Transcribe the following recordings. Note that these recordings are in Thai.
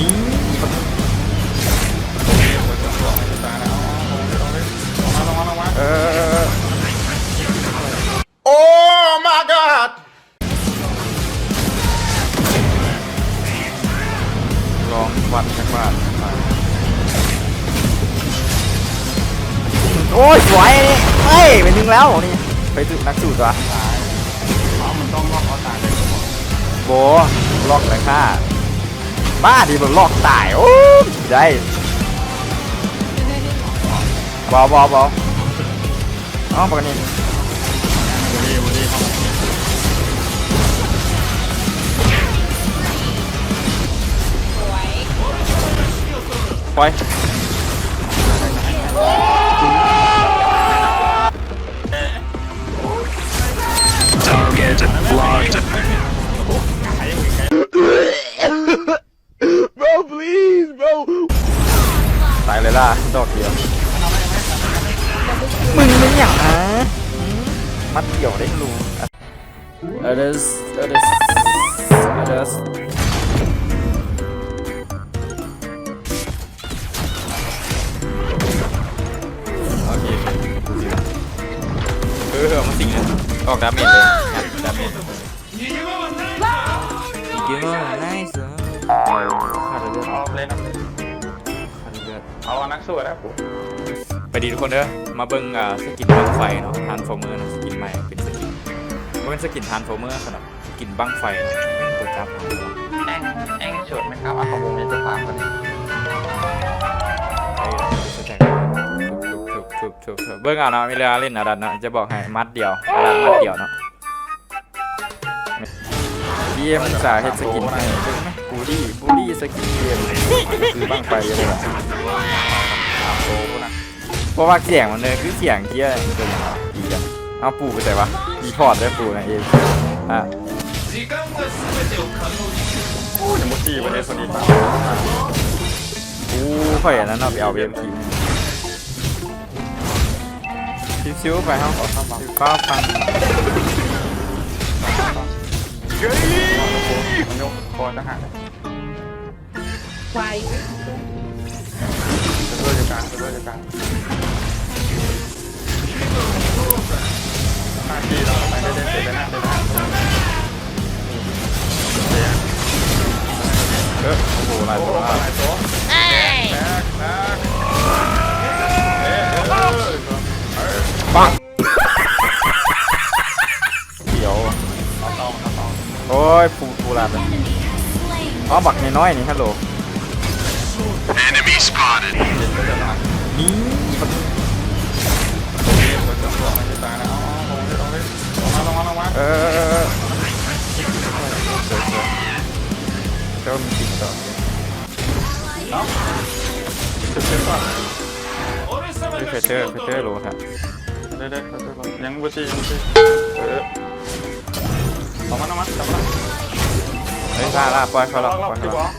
นี่เออโอ้ my god ลองวัดสักว่าโอ้ยสวยนี่เฮ้ยไปถึงแล้วนี่ไปถึงนักสู้ตัวอ๋อมันต้องรอบเขาตายเลย โบล็อกเลยค่ะบ้าดิบนล็อกตายโอ้ยได้บอบอบอเอ๋อปกติบุรีบุรีเขาปล่อย เอเดสเอเดสเอเดสโอเคเออมันสิงเลยออกดาเมจเลยดาเมจยิงว่าไนส์ขาดเลือดเอาเลยนะขาดเลือดเอานักสู้แล้วกูไปดีทุกคนเด้อมาเบิ่งอ่าสกินบังไฟเนาะทานโฟเมอร์นะสกิน เป็นสกินทานโฟเมอร์สำหรับสกินบังไฟเนาะเป็นตัวจับของเราแองแองชดไหมครับเอาของผมจะฟาร์มกันไปเราไปสแต็กทุบทุบทุบทุบทุบเบิ่งเอาเนาะมีเวลาเล่นอาดันเนาะจะบอกให้มัดเดียวอาดันมัดเดียวเนาะดีเอ็มสาเฮ็ดสกินให้เบิ่งไหมบูดี้บูดี้สกินเกมคือบังไฟเลยล่ะสามโลนะเพราะว่าเสียงมันเลยคือเสียงเกี้ยเกินดีอะเอาปูไปใส่ปะ ดีพอร์ตได้ปูนะเองอะโอ้ยมุตีประเทศคนนี้อู้ข่อยอันนั้นเอาไปเอาเบมทีชิวๆไปห้องขอข้าวฟังฟ้าฟังเฮ้ยมันยกคอทหารไวจะด้วยจะกางจะด้วยจะกางหน้าที่ เราไปได้เด่นเด่นหน้าเด่นหน้าเออโอ้โหหลายโอ้ตัวโหหลายตัวแบกแบกเอ๊ะเออปังเดี๋ยวเอาตองเอาตองโอ้ยปูปูลาดเลยอ๋อบักน้อยๆนี่ฮัลโหล Enemy spotted. เด่นก็จะตายนี่บักก็จ ชียังชีเออลงมาลงมาจับมาเฮ้ยล่าล่าปล่อยเขาล็ละอกล็ปอกล่อยเขาบอละ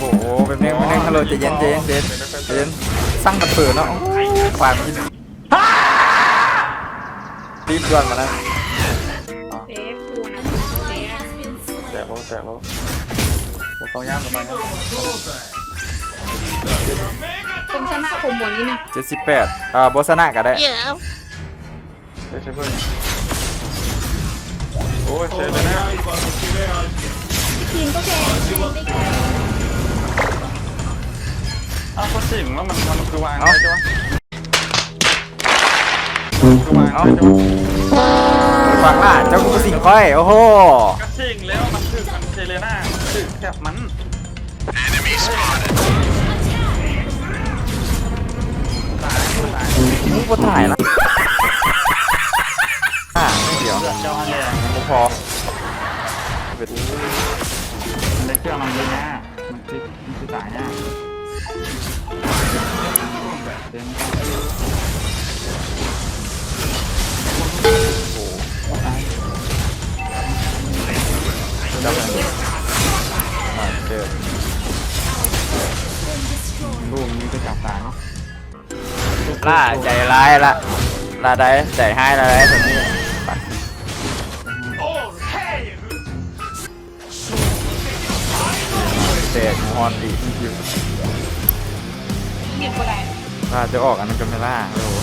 โอ้โหเป็นเรื่งเป็นเรื่งฮัลโหลใจเย็นใจเย็นใจเย็นใจเย็นสร้างกระเปิดเนาะโอ้ยความคิดรีบด่วนมาแล้วเซฟคูนะเซฟแตกแล้วแตกแล้วหมดต้องย่างหมดต้องย่าง คมชนะคมบนนี้นะเจ็ดสิบแปดอ่าโบสนะก็ได้เฮ้ยใช่เพื่อนโอ้ยเซฟเลยนะทีมก็แพ้อ้าวคนสิงแล้วมันมันคือวางได้จ้ะคือวางเอ้าได้จ้ะฟังล่ะเจ้ากูสิ่งค่อย โอ้โหก็สิงแล้วมันคือมันเซเลน่าคือแคบมัน ตายมึงกูถ่ายละอ่าไม่เดี๋ยวเจ้าฮันแดงกูพอเป็นมันได้เครื่องมันเลยนะมันคือมันคือตายเนี่ยเต็มจับมันอ่าเจอลูกนี้ก็จับตายเนาะ ล่าใจร้ายละลาได้แต่ให้ลาได้ตัวนี้ไปเตะฮอนดีคิวเห็นคนไหนถ้าจะออกอันนั้นก็ไม่ล่าโอ้โห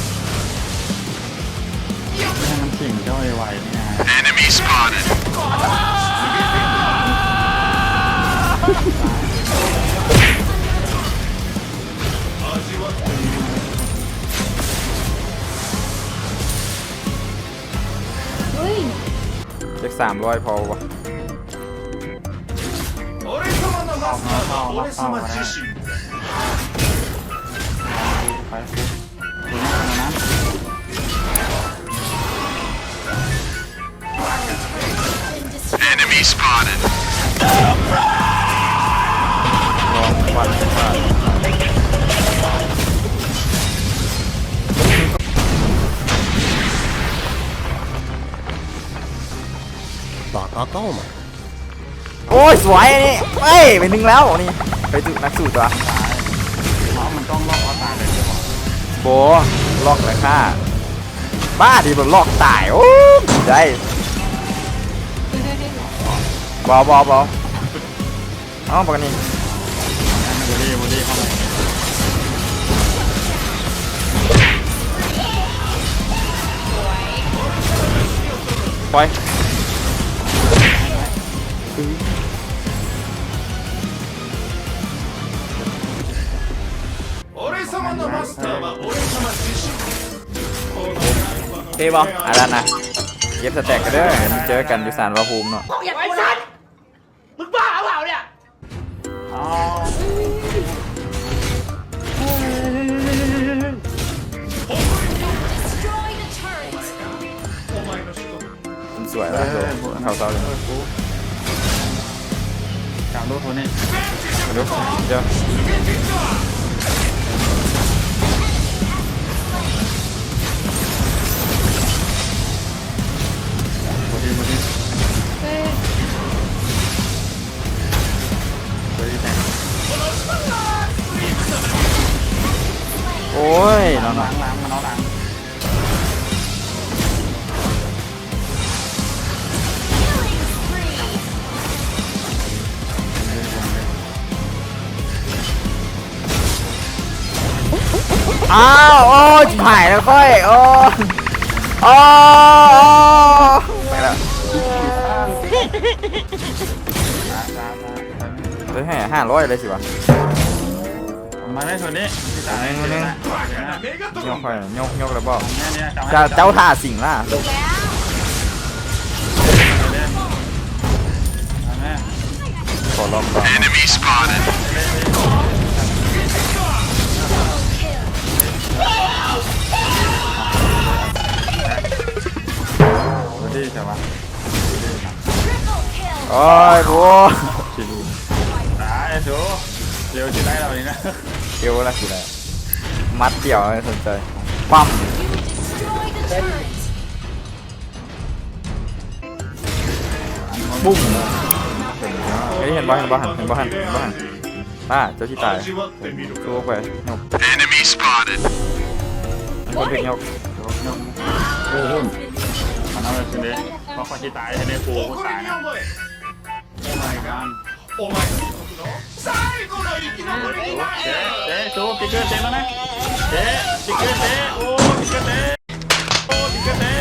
ให้มันสิ่งเจ้าไวๆนี่นะ Enemy spotted. สามร้อยพอวะเข้ามาเข้ามาเข้ามาได้ไปสิดูหน้ามันนะ Enemy spotted. ลองวันว่า ต่อก็ก้มาโอ้ยสวยอันนี่เฮ้ยไปนึงแล้วนี่ไปจุนักสู้ตัวเพราะมันต้องล็อกเอาตาเลยใช่ไหมโบล็อกเลยค่ะบ้าดีบนล็อกตายโอ้ได้บอบอบอเอ้าปกติบูดี้บูดี้เข้ามาปล่อย 俺様のマスターは俺様自身 เท่บออาดันนะเย็บสแต็กกันเด้อมันเจอกันอยู่สารวาภูมิเนาะ ไอ้สัตว์มึงบ้าเปล่าเนี่ย อ๋อ มันสวยแล้วโดเขาเศร้าเลย กลางโลกคนนี้ อ้าวโอ้ยหายแล้วก้อยโอ้โอ้ไปแล้วเฮ้ยให้ห้าร้อยเลยสิวะมาได้คนนี้ที่ตาเอาหนึ่งเนยกไปยกยกแล้วบอกจ้าเจ้าท่าสิงล่ะขอลองก่อน Enemy spotted. บูดี้ใช่ปะโอ้ยโว้ชิลูตายโถเร็วจะได้เรานี่นะเกี่ยวละสิเลยมัดเดี่ยวไม่สนใจปั๊มบุ้มเฮ้ยเห็นบ่เห็นบ่หันเห็นบ่หันเห็นบ่หันป้าเจ้าที่ตายสู้ไปยก Enemy spotted. มันคนถึงยกโอ้ โหมันเอาไปสิเนี่ยเพราะคนที่ตายให้ได้ปูกูตายนะโอ้ my god เจ๊เจ๊โจ้ติ๊กเกอร์เจ๊แล้วนะเจ๊ติ๊กเกอร์เจ๊โอ้ติ๊กเกอร์เจ๊โอ้ติ๊กเกอร์เจ๊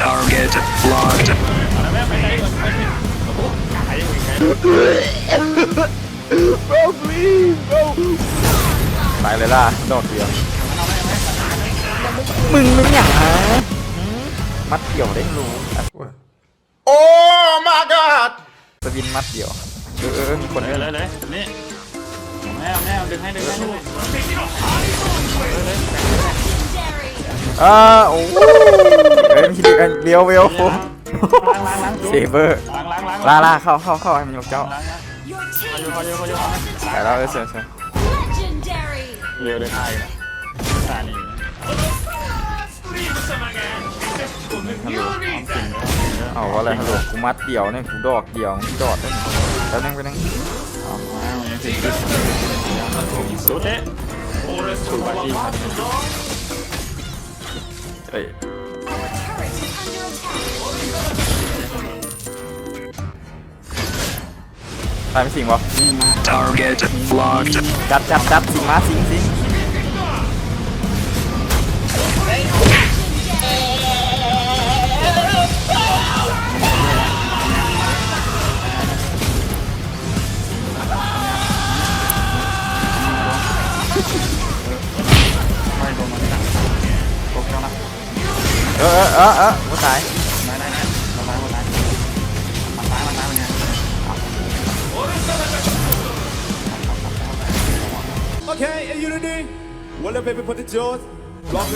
Target locked. อะไรแม่ไปไหนก่อนไปไหนโอ้โหไก่ไก่ตายเลยล่ะโดดเดียวมึงมึงอย่างฮะ มัดเดี่ยวได้รู้ Oh my god สวินมัดเดี่ยวเออเออมีคนเลยเลยเลยนี่แม่แม่ดึงให้ดึงให้ดึงให้เออโอ้โหเอ้ยมีดีกันเลี้ยวเวลล้างล้างล้างเซเบอร์ล้างล้างล้างลาลาเข้าเข้าเข้าให้มันยกเจ้าล้างล้างเขาอยู่เขาอยู่เขาอยู่แต่แล้วเออเสียเสียเร็วเลยไทยตานี่ ฮัลโหลเอาอะไรฮัลโหลกูมัดเดี่ยวเนี่ยกูดอกเดี่ยวมึงดอดได้ไหมแล้วนั่งไปนั่งเอามาอย่างนี้สิรู้เจ๊ถูกบาทีเอ้ยตายไม่สิงวะจับจับจับสิงมาสิงสิง เออเออเออเออกูตายไหนไหนไหนมาตายมาตายมาตายมาตายมันเนี่ย Okay, in unity. Well, baby, put it in. Like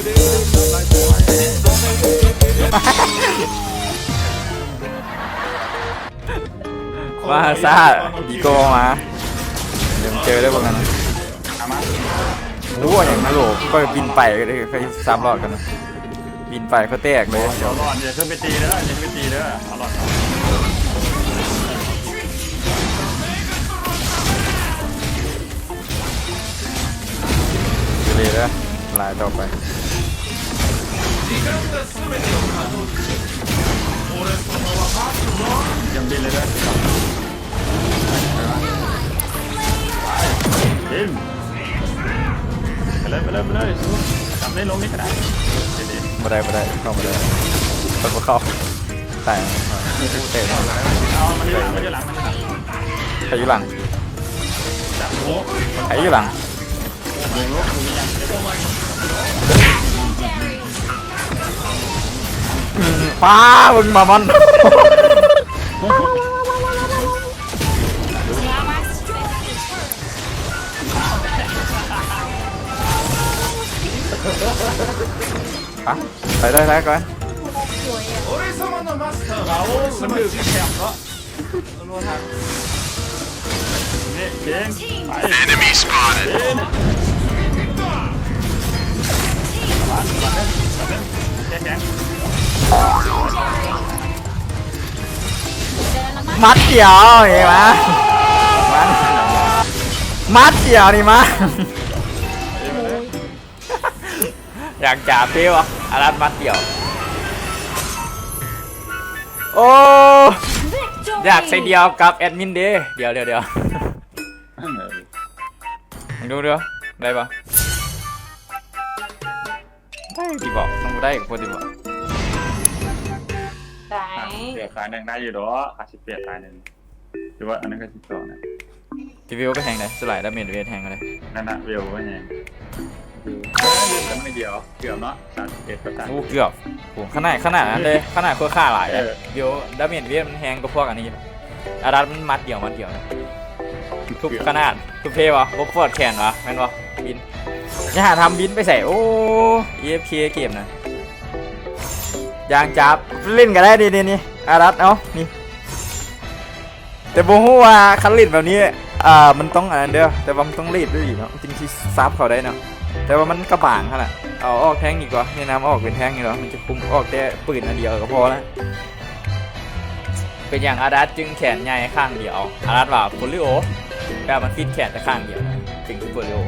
มาซ่าดีโกมาเดี๋ยวเจอได้พวกนั้นรู้ว่าอย่างนั้นโหลก็บินไปเลยไปซ้ำรอดกันนะ บินไปเขาแตกเลยเดี๋ยวรอดอย่าขึ้นไปตีเด้ออย่าขึ้นไปตีเด้อเอารอดเลยแล้วลายต่อไปยังบินเลยเด้อบินไปเลยไปเลยไปเลยจำได้ลงนี่ก็ได้เด็ด มาได้มาได้เข้ามาได้เข้ามาเข้าแต่เตะมาเอามันอยู่หลังมันอยู่หลังมันอยู่หลังใครอยู่หลังจับโอ้ใครอยู่หลังเดี๋ยวลูกดูยังอืมป้ามึงมามันะไปได้ได้ก่อนเอามันดึกแคบเนาะรัวทางนี่เด้งไป Enemy spotted. เด้งมามาเด้งมาเด้งแข็งมัดเกี่ยวเห็นไหมมัดเกี่ยวนี่มาอยากจับพี่วะอารัดมัดเกี่ยวโอ้อยากใส่เดียวกับแอดมินเดย์เดี๋ยวเดี๋ยวเดี๋ยวมึงดูเดี๋ยวได้ปะได้ดีบอกต้องได้กับคนดีบอกไหนเดี๋ยวขายหนึ่งได้อยู่ดอขาสิบเปียขายหนึ่งหรือว่าอันนั้นก็สิบสองนะทีวิวก็แทงเลยสไลด์ดาเมจเวทแทงกันเลยนั่นนะวิวว่าไง ลืมกันไม่เดียว เกือบเนาะสามสิบเอ็ดก็ตามโอ้เกือบโอ้ขนาดขนาดนั้นเลย ขนาดเพื่อค่าหลายอะเออวิวดาเมจเวทมันแทงก็พวกอันนี้อารัดมันมัดเดี่ยวมัดเดี่ยวนะทุกขนาดทุกเพย์วะบกฟอดแขนวะแม่นวะบินอย่าหาทำบินไปใส่โอ้ EFK เกมนะยางจับเล่นกันได้ดีนี่นี่อารัดเอ้านี่ แต่บ่ฮู้ว่าคันลีดแบบนี้อ่ามันต้องอันนั้นเด้อแต่ว่ามันต้องรีดด้วยอีกเนาะจริงที่ซับเขาได้เนาะ แต่ว่ามันกระบางขนาดเอาออกแท่งอีกว่าในน้ำออกเป็นแท่งนี่เหรอมันจะคุมออกแต่ปืนอันเดียวก็พอแล้วเป็นอย่างอารัตจึงแขนใหญ่ข้างเดียวอารัตว่าโปลิโอแปลมันฟิตแขนแต่ข้างเดียวนะจึงคือโปลิโอ